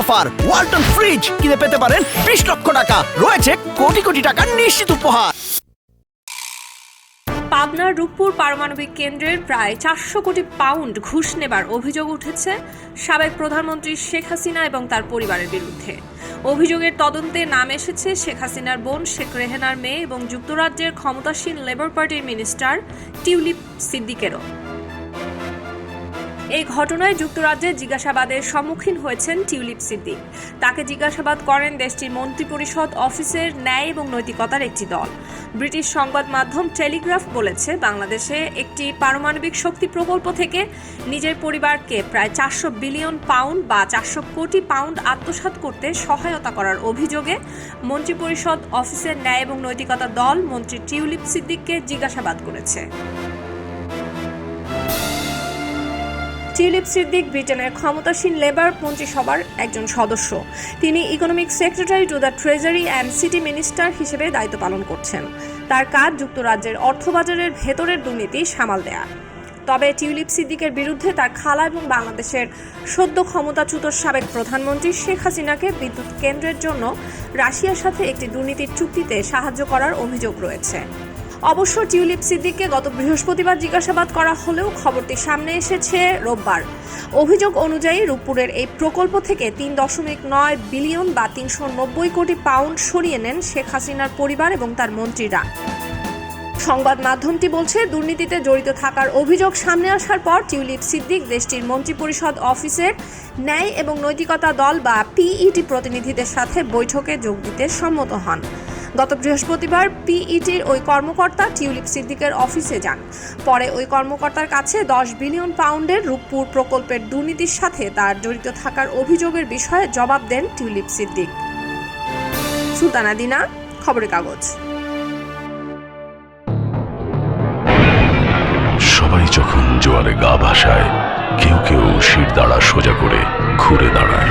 Offer. Walton fridge কিনে পেতে পারেন বিশ লক্ষ টাকা। রয়েছে কোটি কোটি টাকার নিশ্চিত উপহার। পাবনার রূপপুর পারমাণবিক কেন্দ্রের প্রায় চারশো কোটি পাউন্ড ঘুষ নেবার অভিযোগ উঠেছে সাবেক প্রধানমন্ত্রী শেখ হাসিনা এবং তার পরিবারের বিরুদ্ধে। অভিযোগের তদন্তে নাম এসেছে শেখ হাসিনার বোন শেখ রেহেনার মেয়ে এবং যুক্তরাজ্যের ক্ষমতাসীন লেবার পার্টির মিনিস্টার টিউলিপ সিদ্দিকেরও। এই ঘটনায় যুক্তরাজ্যে জিজ্ঞাসাবাদের সম্মুখীন হয়েছেন টিউলিপ সিদ্দিক। তাকে জিজ্ঞাসাবাদ করেন দেশটির মন্ত্রিপরিষদ অফিসের ন্যায় এবং নৈতিকতার একটি দল। ব্রিটিশ সংবাদ মাধ্যম টেলিগ্রাফ বলেছে, বাংলাদেশে একটি পারমাণবিক শক্তি প্রকল্প থেকে নিজের পরিবারকে প্রায় চারশো বিলিয়ন পাউন্ড বা চারশো কোটি পাউন্ড আত্মসাৎ করতে সহায়তা করার অভিযোগে মন্ত্রিপরিষদ অফিসের ন্যায় এবং নৈতিকতা দল মন্ত্রী টিউলিপ সিদ্দিককে জিজ্ঞাসাবাদ করেছে। টিউলিপ সিদ্দিক ব্রিটেনের ক্ষমতাসীন লেবার মন্ত্রিসভার একজন সদস্য। তিনি economic secretary to the treasury and city minister হিসেবে দায়িত্ব পালন করছেন। তার কাজ যুক্তরাজ্যের অর্থবাজারের ভেতরের দুর্নীতি সামাল দেয়া। তবে টিউলিপ সিদ্দিকের বিরুদ্ধে তার খালা এবং বাংলাদেশের সদ্য ক্ষমতাচ্যুত সাবেক প্রধানমন্ত্রী শেখ হাসিনাকে বিদ্যুৎ কেন্দ্রের জন্য রাশিয়ার সাথে একটি দুর্নীতির চুক্তিতে সাহায্য করার অভিযোগ রয়েছে। অবশ্য টিউলিপ সিদ্দিককে গত বৃহস্পতিবার জিজ্ঞাসাবাদ করা হলেও খবরটি সামনে এসেছে রোববার। অভিযোগ অনুযায়ী রূপপুরের এই প্রকল্প থেকে তিন দশমিক নয় বিলিয়ন বা তিনশো নব্বই কোটি পাউন্ড সরিয়ে নেন শেখ হাসিনার পরিবার এবং তার মন্ত্রীরা। সংবাদ মাধ্যমটি বলছে, দুর্নীতিতে জড়িত থাকার অভিযোগ সামনে আসার পর টিউলিপ সিদ্দিক দেশটির মন্ত্রিপরিষদ অফিসের ন্যায় এবং নৈতিকতা দল বা পিইটি প্রতিনিধিদের সাথে বৈঠকে যোগ দিতে সম্মত হন। গত বৃহস্পতিবার পিইটির ওই কর্মকর্তা টিউলিপ সিদ্দিকের অফিসে যান। পরে ওই কর্মকর্তার কাছে দশ বিলিয়ন পাউন্ডের রূপপুর প্রকল্পের দুর্নীতির সাথে তার জড়িত থাকার অভিযোগের বিষয়ে জবাব দেন টিউলিপ সিদ্দিক। সুলতানা দিনা, খবরের কাগজ। সবাই যখন জোয়ারে গা ভাসায়, কেউ কেউ শির দাঁড়া সোজা করে ঘুরে দাঁড়ায়।